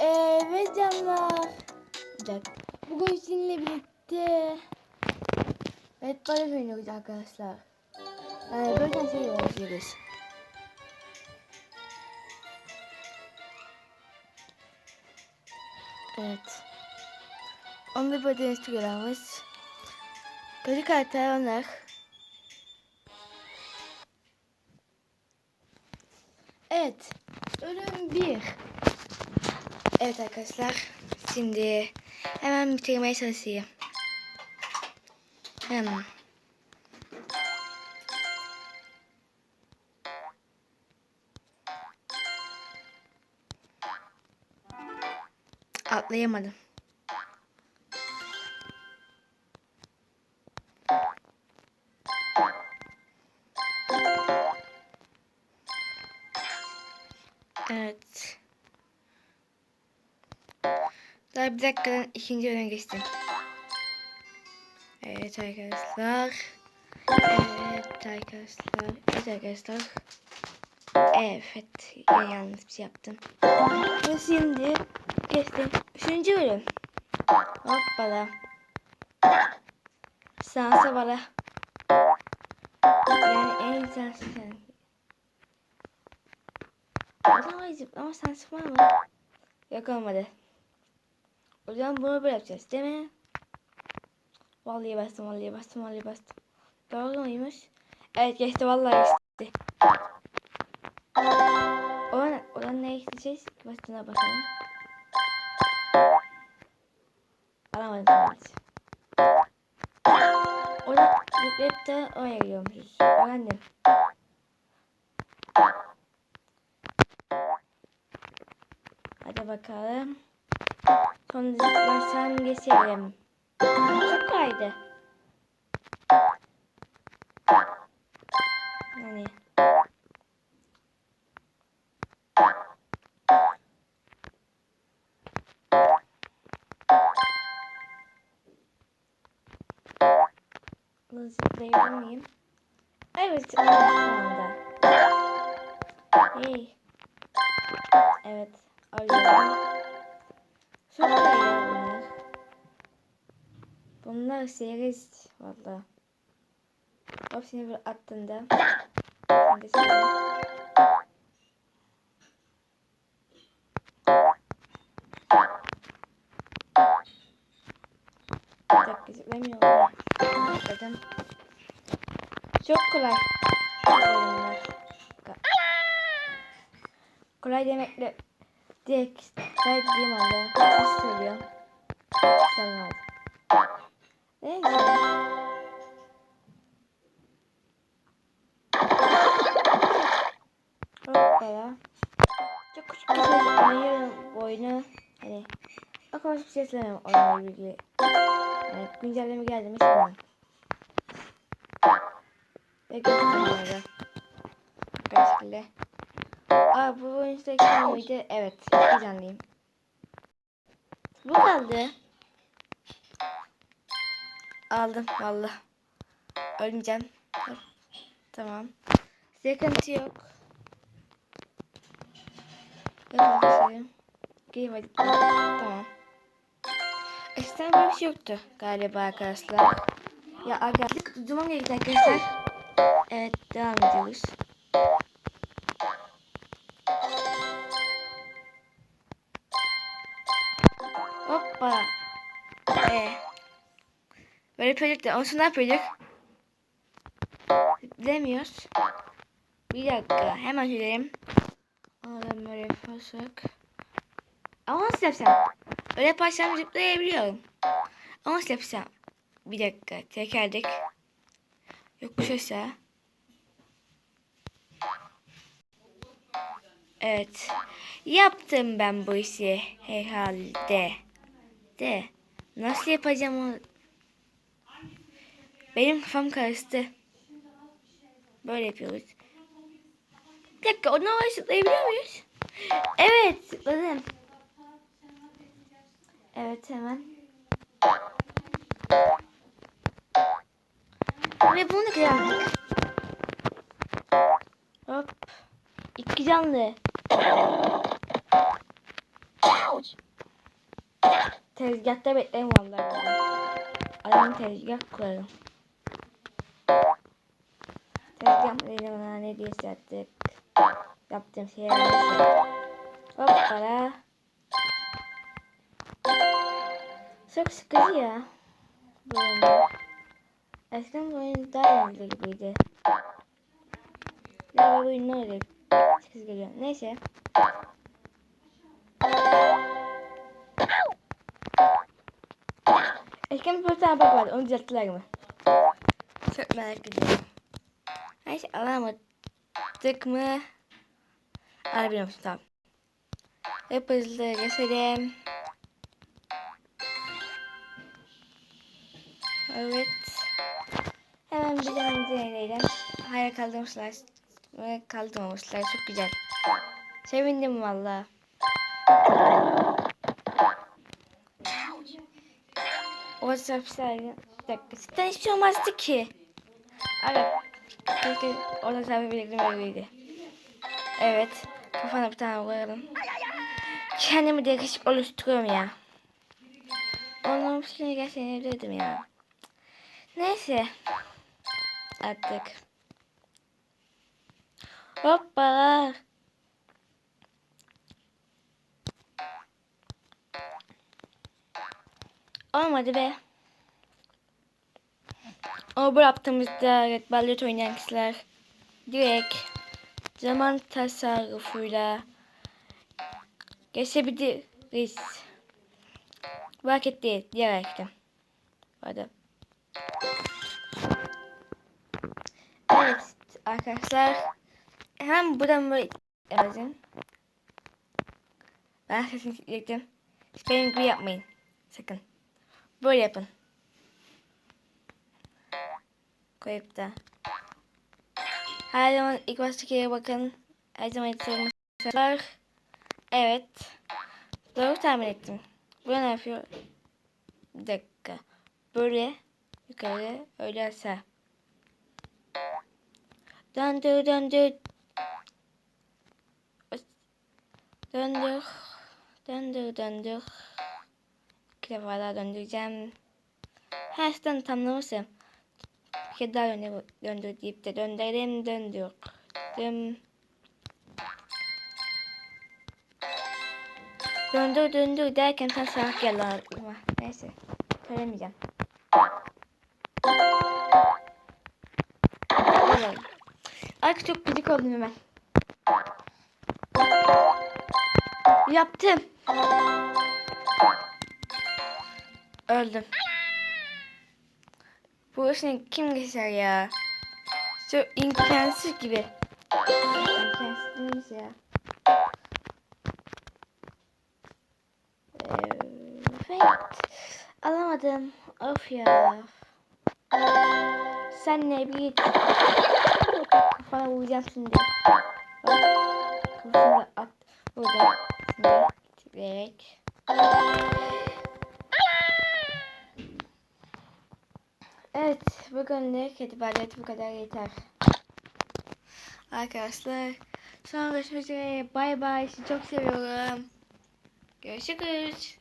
Evet canlar. Olacak. Bugün sizinle birlikte Evet para oynuyoruz arkadaşlar. Yani böyle şey yapıyoruz. Evet. Onu böyle Instagram'ımız. Kötü karakterler. Evet. Bölüm 1. Evet arkadaşlar. Şimdi hemen bitirmeye çalışayım. Hemen. Atlayamadım. Evet. Daha bir dakikadan ikinci bölüme geçtim. Evet arkadaşlar. Evet arkadaşlar. Evet arkadaşlar. Evet. Yanlış bir şey yaptım. Ve şimdi geçtim. Üçüncü bölüm. Hoppala. Sansa bala. Yani en sensiz sen. Zıplama sensi var mı? Yok olmadı. O zaman bunu böyle yapacağız değil mi? Vallahi bastım, vallahi bastım, vallahi bastım. Doğru muymuş? Evet geçti, vallahi geçti. Oradan, oradan ne isteyeceğiz? Bastığına bakalım. Alamadım evet. Oradan da oraya gidiyormuşuz. Öğrendim. Hadi bakalım. Zıplarsam geçelim. Çok kolaydı. Yani. Bunu zıplayabilir miyim? Evet, şu anda. Hey. Evet, alıyorum. Bunlar. Bunlar seriz valla. Hepsini bir attığında. Şimdi dakika zıplamıyorum. Zıpladım. Çok kolay. Oyunlar. Kolay demekle direkt kolay dediğim anda nasıl söylüyor? Sanmaz. Neyse. Hoppala. Çok küçük bir şey oynuyorum bu oyunu. Hani kadar bir şey söylemiyorum oyunla ilgili. Yani güncelleme geldi mi bilmiyorum. Ve orada. Arkadaşlarla. Aa bu oyun sürekli miydi? Evet. Heyecanlıyım. Bu kaldı. Aldım valla. Ölmeyeceğim. Tamam. Sıkıntı yok. Game hadi. Tamam. Eskiden bir şey yoktu galiba arkadaşlar. Ya arkadaşlar durdurmam gerekti arkadaşlar. Evet devam ediyoruz. Yapıyorduk da. Ne yapıyorduk? Demiyoruz. Bir dakika. Hemen söyleyelim. Oradan böyle yaparsak. Ama nasıl yapsam? Öyle yaparsam zıplayabiliyorum. Ama nasıl yapsam? Bir dakika. Tekerlek. Yokuş aşağı. Evet. Yaptım ben bu işi herhalde. De. Nasıl yapacağım? Benim kafam karıştı. Böyle yapıyoruz. Bir dakika onu oraya zıplayabiliyor muyuz? Evet zıpladım. Evet hemen. Ve bunu da kıyamadık. Hop. İki canlı. Tezgahta bekleyin vallahi. Adamın tezgah kurarım. İle bana ne diye yaptık. Yaptığım. Hoppala. Çok sıkıcı ya. Eskiden bu oyun daha eğlenceli gibiydi. Ya bu oyun ne öyle sıkıcı geliyor. Neyse. Eskiden bir tane bak vardı. Onu düzelttiler mi? Çok merak ediyorum. Neyse alamadık mı? Alabiliyor musun? Tamam. Hep hızlı geçelim. Evet. Hemen bir de deneyelim. Hayır kaldırmışlar. Kaldırmamışlar. Çok güzel. Sevindim valla. O servisler... Bir dakika. Sizden hiçbir şey olmazdı ki. Evet. Keşke orada servis bilgilim öyleydi. Evet. Kafana bir tane koyalım. Kendimi de yakışık oluşturuyorum ya. Onların fikrini gerçekten evliydim ya. Neyse. Artık. Hoppala. Olmadı be. O bu yaptığımızda balyot oynayan kişiler direkt zaman tasarrufuyla geçebiliriz. Vakit değil diyerekten. Hadi. Evet arkadaşlar. Hemen buradan böyle yazın. Ben sesini. Benim gibi yapmayın. Sakın. Böyle yapın. Koyup da. Her zaman ilk baştaki yere bakın. Her zaman sorumlular. Evet. Doğru tahmin ettim. Bu ne yapıyor? Bir dakika. Böyle yukarı öyle aşağı. Döndür döndür. Döndür. Döndür döndür. İki defa daha döndüreceğim. Her şeyden tamlamışım. Kere daha döndür, döndür deyip de döndürelim döndürdüm. Döndür döndür derken tam şarkı geldi aklıma. Neyse. Söylemeyeceğim. Artık çok gıcık oldum hemen. Yaptım. Öldüm. Bu işine kim geçer ya? Çok imkansız gibi. İmkansız ya. Evet. Alamadım. Of ya. Sen ne bir Kafana vuracağım şimdi. Bak. At. Burada. Şimdi titreyerek. Evet. Bugünlük balet bu kadar yeter. Arkadaşlar. Sonra görüşmek üzere. Bay bay. Sizi çok seviyorum. Görüşürüz.